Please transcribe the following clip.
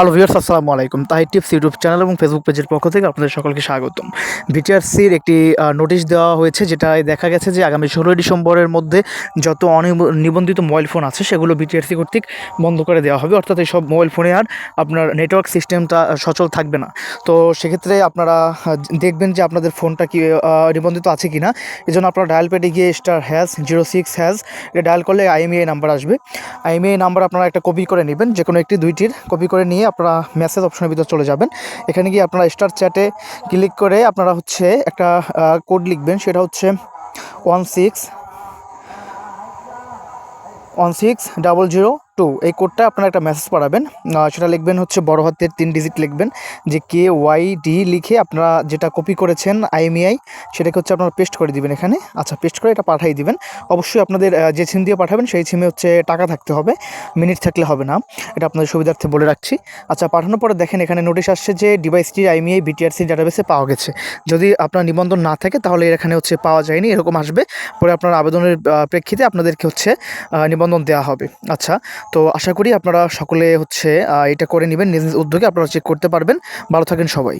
Hello viewers আসসালামু আলাইকুম তাই টিপস ইউটিউব চ্যানেল এবং ফেসবুক পেজের পক্ষ থেকে আপনাদের সকলকে স্বাগতম। বিটিআরসির একটি নোটিশ দেওয়া হয়েছে যেটায় দেখা গেছে যে আগামী ষোলোই ডিসেম্বরের মধ্যে যত অনিবন্ধিত মোবাইল ফোন আছে, সেগুলো বিটিআরসি কর্তৃক বন্ধ করে দেওয়া হবে। অর্থাৎ এই সব মোবাইল ফোনে আর আপনার নেটওয়ার্ক সিস্টেমটা সচল থাকবে না। তো সেক্ষেত্রে আপনারা দেখবেন যে আপনাদের ফোনটা কি নিবন্ধিত আছে কি না এই জন্য আপনারা ডায়াল পেডে গিয়ে star hash zero six hash এটা ডায়াল করলে আইএমইআই নাম্বার আসবে। আইএমইআই নাম্বার আপনারা একটা কপি করে নেবেন। যে কোনো একটি, দুইটির কপি করে নিয়ে আপনারা মেসেজ অপশনের ভিতরে চলে যাবেন। এখানে গিয়ে আপনারা স্টার চ্যাটে ক্লিক করে আপনারা হচ্ছে একটা কোড লিখবেন। সেটা হচ্ছে one six one six double zero two এই কোডটা আপনারা একটা মেসেজ পাঠাবেন। সেটা লিখবেন হচ্ছে বড় হাতের তিন ডিজিট লিখবেন যে কে ওয়াই ডি লিখে আপনারা যেটা কপি করেছেন আইএমইআই সেটাকে হচ্ছে আপনারা পেস্ট করে দিবেন এখানে। আচ্ছা পেস্ট করে এটা পাঠিয়ে দিবেন। অবশ্যই আপনাদের যে সিম দিয়ে পাঠাবেন সেই সিমে হচ্ছে টাকা থাকতে হবে মিনিট থাকলে হবে না। এটা আপনাদের সুবিধার্থে বলে রাখছি। আচ্ছা পাঠানোর পরে দেখেন এখানে নোটিশ আসছে যে ডিভাইসটি আইএমইআই বিটিআরসি ডাটাবেসে পাওয়া গেছে। যদি আপনার নিবন্ধন না থাকে তাহলে এখানে হচ্ছে পাওয়া যায়নি, এরকম আসবে। পরে আপনার আবেদনের প্রেক্ষিতে আপনাদেরকে হচ্ছে নিবন্ধন দেওয়া হবে। আচ্ছা তো আশা করি আপনারা সকলে হচ্ছে এটা করে নেবেন, নিজ নিজ উদ্যোগে আপনারা চেক করতে পারবেন। ভালো থাকেন সবাই।